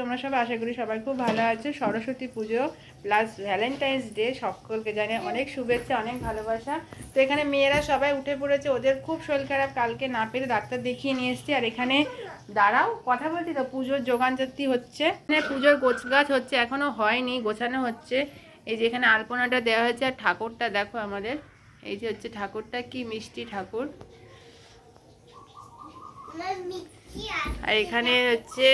তোমরা সবাই? আশা করি সবাই খুব ভালো আছো। সরস্বতী পুজো প্লাস ভ্যালেন্টাইন্স ডে সকলকে জানে অনেক শুভেচ্ছা অনেক ভালোবাসা। তো এখানে মেয়েরা সবাই উঠে পড়েছে। ওদের খুব শরীর খারাপ। কালকে না পেরে ডাক্তার দেখিয়ে নিয়ে এসছি। আর এখানে দাঁড়াও কথা বলছি তো। পুজোর যোগান যাত্রী হচ্ছে। এখানে পুজোর গোছ গাছ হচ্ছে এখনও হয়নি গোছানো হচ্ছে। এই যে এখানে আলপনাটা দেওয়া হয়েছে। আর ঠাকুরটা দেখো আমাদের। এই যে হচ্ছে ঠাকুরটা কি মিষ্টি ঠাকুর। আর এখানে হচ্ছে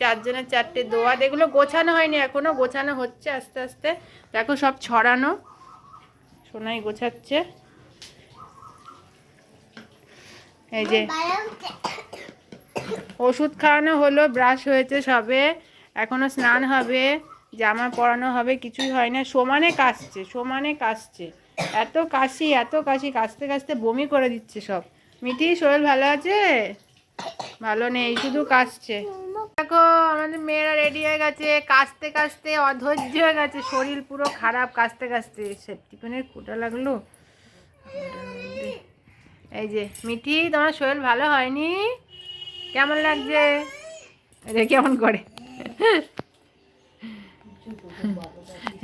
চারজনের চারটে দোয়াত এগুলো গোছানো হয়নি এখনও, গোছানো হচ্ছে আস্তে আস্তে। দেখো সব ছড়ানো। সোনাই গোছাচ্ছে। এই যে ওষুধ খাওয়ানো হলো, ব্রাশ হয়েছে সবে। এখনও স্নান হবে, জামা পরানো হবে, কিছুই হয় না। সমানে কাশছে সমানে কাশছে। এত কাশি এত কাশি, কাশতে কাশতে বমি করে দিচ্ছে সব। মিঠি শরীর ভালো আছে? ভালো নেই, শুধু কাশছে। দেখো, আমাদের মেয়েরা রেডি হয়ে গেছে, কাশতে কাশতে অধৈর্য হয়ে গেছে, শরীর পুরো খারাপ, কাশতে কাশতে। সেপ্টিপেনের কুটা লাগল। এই যে, মিঠি, তোমার শরীর ভালো হয়নি? কেমন লাগছে? যে, কেমন করে?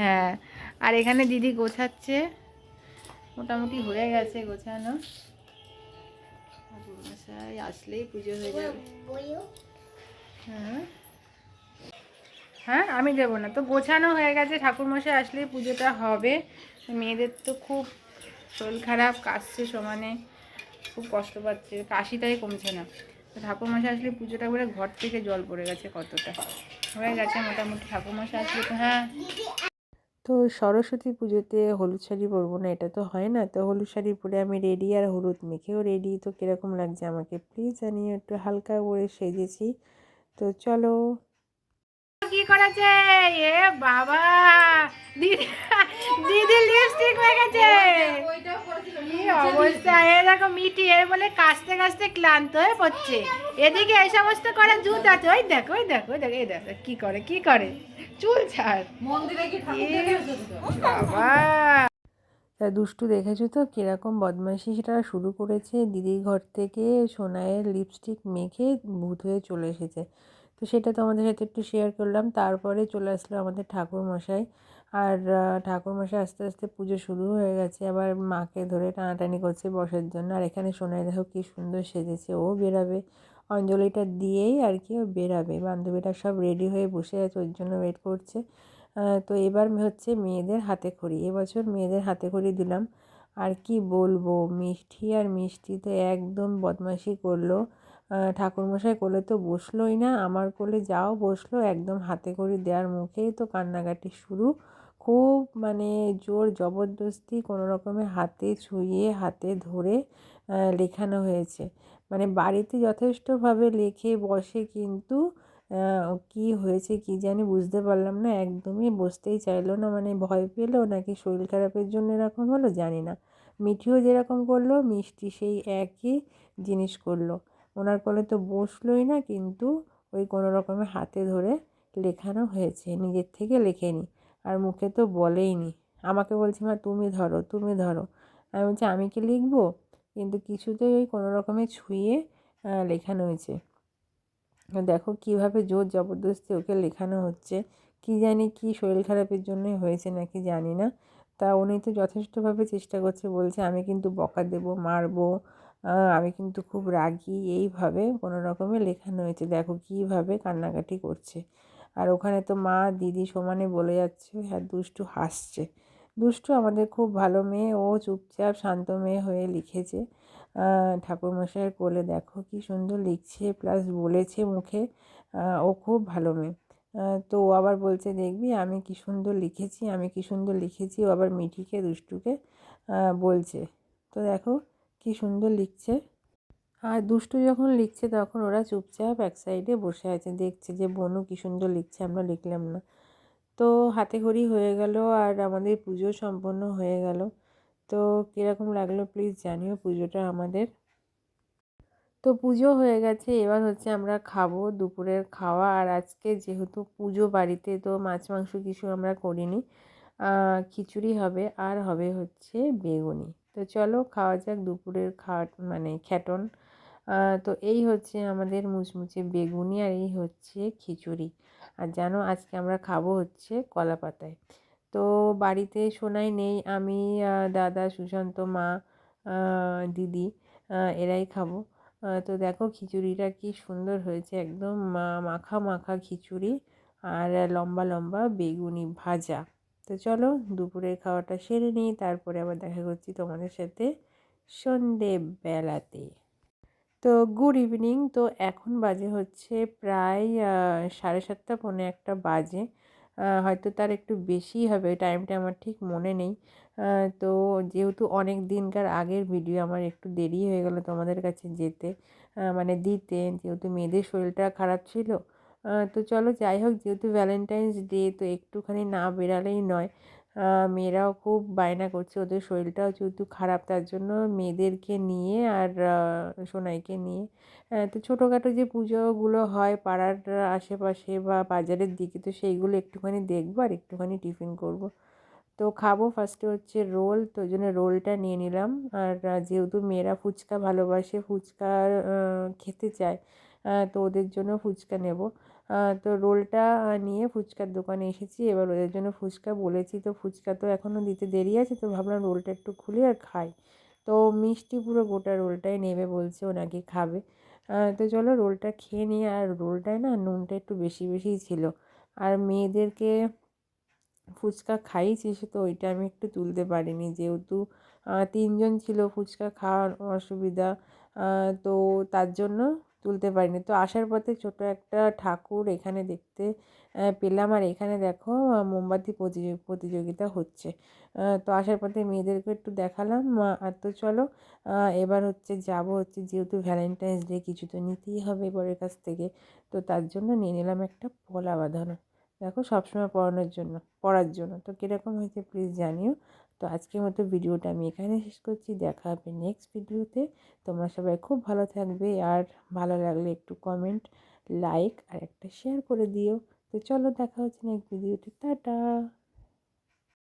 হ্যাঁ আর এখানে দিদি গোছাচ্ছে। মোটামুটি হয়ে গেছে গোছানো। আসলেই পুজো হয়ে যাবে। হ্যাঁ আমি দেবো না। তো গোছানো হয়ে গেছে, ঠাকুরমশাই আসলেই পুজোটা হবে। মেয়েদের তো খুব শরীর খারাপ, কাশছে সমানে, খুব কষ্ট পাচ্ছে, কাশিটাই কমছে না। তো ঠাকুরমশাই আসলে পুজোটা করে ঘর থেকে জল পড়ে গেছে কতটা। হয়ে গেছে মোটামুটি, ঠাকুরমশাই আসলে তো হ্যাঁ। তো সরস্বতী পুজোতে হলুদ শাড়ি পরবো না, এটা তো হয় না। তো হলুদ শাড়ি পরে আমি রেডি আর হলুদ মেখেও রেডি তো কীরকম লাগছে আমাকে? প্লিজ জানিয়ে একটু হালকা করে সেজেছি। তো চলো। কি করেছে? এ বাবা! দিদি দিদি লিপস্টিক হয়ে গেছে। কি অবস্থা? এ দেখো মিটি এর বলে কাশতে কাশতে ক্লান্ত হয়ে পড়ছে। এদিকে এই সমস্ত করে জুত আছে। ওই দেখো ওই দেখো ওই দেখো এই দেখো কি করে কি করে? চুল ছাড়। এ বাবা! তা দুষ্টু দেখেছ তো? কীরকম বদমাইশি সেটা শুরু করেছে? দিদির ঘর থেকে সোনায়ের লিপস্টিক মেখে ভূত হয়ে চলে এসেছে। তো সেটা তোমাদের সাথে একটু শেয়ার করলাম। তারপরে চলে আসলো আমাদের ঠাকুর মশাই আর ঠাকুর মশাই আস্তে আস্তে পুজো শুরু হয়ে গেছে। আবার মাকে ধরে টানাটানি করছে বসার জন্য। আর এখানে সোনাই দেখো কী সুন্দর সেজেছে। ও বেরাবে। অঞ্জলিটা দিয়েই আর কি ও বেরাবে। বান্ধবীরা সব রেডি হয়ে বসে আছে, ওর জন্য ওয়েট করছে। তো এবার হচ্ছে মেয়েদের হাতে খড়ি। এবছর মেয়েদের হাতে খড়ি দিলাম। আর কি বলব, মিষ্টি আর মিষ্টি তো একদম বদমাশি করল। ঠাকুরমশাই কোলে তো বসলোই না, আমার কোলে যাও বসল, একদম হাতে করে দেওয়ার মুখেই তো কান্নাকাটি শুরু। খুব মানে জোর জবরদস্তি কোনো রকমে হাতে ছুঁয়ে, হাতে ধরে লেখানো হয়েছে। মানে বাড়িতে যথেষ্টভাবে লেখে বসে কিন্তু কি হয়েছে কি জানি বুঝতে পারলাম না। একদমই বসতেই চাইলো না মানে ভয় পেল নাকি শরীর খারাপের জন্য এরকম হলো জানি না। মিঠিও যেরকম করল, মিষ্টি সেই একই জিনিস করল। ওনার কোলে তো বসলোই না, কিন্তু ওই কোনো রকমে হাতে ধরে লেখানো হয়েছে, নিজের থেকে লেখেনি। আর মুখে তো বলেইনি। আমাকে বলছে, মা, তুমি ধরো তুমি ধরো। আমি বলছি, আমি কি লিখব? কিন্তু কিছুতেই ওই কোনো রকমে ছুঁয়ে লেখানো হয়েছে। দেখো কীভাবে জোর জবরদস্তি ওকে লেখানো হচ্ছে। কি জানি কি শরীর খারাপের জন্যই হয়েছে নাকি জানি না। তা উনি তো যথেষ্টভাবে চেষ্টা করছে, বলছে আমি কিন্তু বকা দেবো, মারবো আমি কিন্তু খুব রাগী। এইভাবে কোনো রকমে লেখানো হয়েছে। দেখো কীভাবে কান্নাকাটি করছে। আর ওখানে তো মা, দিদি সমানে বলে যাচ্ছে আর দুষ্টু হাসছে। দুষ্টু আমাদের খুব ভালো মেয়ে। ও চুপচাপ শান্ত মেয়ে হয়ে লিখেছে। ঠাকুরমশাইয়ের কোলে দেখো কি সুন্দর লিখছে প্লাস বলেছে মুখে ও খুব ভালো মেয়ে। তো ও আবার বলছে, দেখবি, আমি কি সুন্দর লিখেছি, আমি কি সুন্দর লিখেছি। ও আবার মিঠিকে, দুষ্টুকে বলছে, তো দেখো কি সুন্দর লিখছে। আর দুষ্টু যখন লিখছে, তখন ওরা চুপচাপ এক সাইডে বসে আছে, দেখছে যে, বনু কি সুন্দর লিখছে, আমরা লিখলাম না। তো হাতে খড়ি হয়ে গেল আর আমাদের পুজো সম্পন্ন হয়ে গেল। তো কীরকম লাগল প্লিজ জানিও পুজোটা আমাদের। তো পুজো হয়ে গেছে, এবার হচ্ছে আমরা খাব দুপুরের খাওয়া। আর আজকে যেহেতু পুজো বাড়িতে, তো মাছ মাংস কিছু আমরা করিনি। খিচুড়ি হবে আর হবে হচ্ছে বেগুনি। তো চলো খাওয়া যাক দুপুরের খাওয়া মানে খ্যাটন তো এই হচ্ছে আমাদের মুচমুচে বেগুনি আর এই হচ্ছে খিচুড়ি। আর জানো আজকে আমরা খাব হচ্ছে কলা পাতায়। তো বাড়িতে সোনাই নেই, আমি দাদা, সুশান্ত, মা দিদি এরাই খাব। তো দেখো খিচুড়িটা কি সুন্দর হয়েছে, একদম মাখা মাখা খিচুড়ি আর লম্বা লম্বা বেগুনি ভাজা। তো চলো দুপুরের খাওয়াটা সেরে নিই, তারপরে আবার দেখা করছি তোমাদের সাথে সন্ধেবেলাতে। তো গুড ইভিনিং তো এখন বাজে হচ্ছে প্রায় সাড়ে সাতটা, পৌনে একটা বাজে। হয়তো তার একটু বেশি হবে টাইমটা আমার ঠিক মনে নেই। তো যেহেতু অনেক দিনকার আগের ভিডিও আমার একটু দেরি হয়ে গেল তোমাদের কাছে যেতে। মানে দিতে, যেহেতু মেয়েদের শরীরটা খারাপ ছিল। তো চলো যাই হোক, যেহেতু ভ্যালেন্টাইন্স ডে তো একটুখানি না বেরালেই নয়। মেয়েরাও খুব বায়না করছে, ওদের শরীরটাও যেহেতু খারাপ তার জন্য মেয়েদেরকে নিয়ে আর সোনাইকে নিয়ে। তো ছোটোখাটো যে পুজোগুলো হয় পাড়ার আশেপাশে বা বাজারের দিকে, তো সেইগুলো একটুখানি দেখব আর একটুখানি টিফিন করব। তো খাব ফার্স্টে হচ্ছে রোল, তো ওই জন্য রোলটা নিয়ে নিলাম। আর যেহেতু মেয়েরা ফুচকা ভালোবাসে, ফুচকা খেতে চায় তো ওদের জন্য ফুচকা নেব। তো রোলটা নিয়ে ফুচকার দোকানে এসেছি। এবার ওদের জন্য ফুচকা বলেছি। তো ফুচকা তো এখনও দিতে দেরি আছে, তো ভাবলাম রোলটা একটু খুলি আর খাই। তো মিষ্টি পুরো গোটা রোলটাই নেবে বলছে, ও নাকি খাবে। তো চলো রোলটা খেয়ে নিই। আর রোলটায় না নুনটা একটু বেশি, বেশিই ছিল। আর মেয়েদেরকে ফুচকা খাইয়েছি তো ওইটা আমি একটু তুলতে পারিনি। যেহেতু তিনজন ছিল ফুচকা খাওয়ার অসুবিধা তো তার জন্য তুলতে পারিনি। তো আসার পথে ছোট একটা ঠাকুর এখানে দেখতে পেলাম। আর এখানে দেখো মোমবাতি প্রতিযোগি- প্রতিযোগিতা হচ্ছে। তো আসার পথে মেয়েদেরকে একটু দেখালাম। আর তো চলো এবার হচ্ছে যাব হচ্ছে যেহেতু ভ্যালেন্টাইন্স ডে কিছু তো নিতেই হবে বরের কাছ থেকে। তো তার জন্য নিয়ে নিলাম একটা পলা বাঁধানো। দেখো সবসময় পড়ানোর জন্য পড়ার জন্য। তো কীরকম হয়েছে প্লিজ জানিও। তো আজকের মতো ভিডিওটা আমি এখানে শেষ করছি। দেখা হবে নেক্সট ভিডিওতে। তোমরা সবাই খুব ভালো থাকবে আর ভালো লাগলে একটু কমেন্ট লাইক আর একটা শেয়ার করে দিও। তো চলো দেখা হচ্ছে নেক্সট ভিডিওতে। টাটা!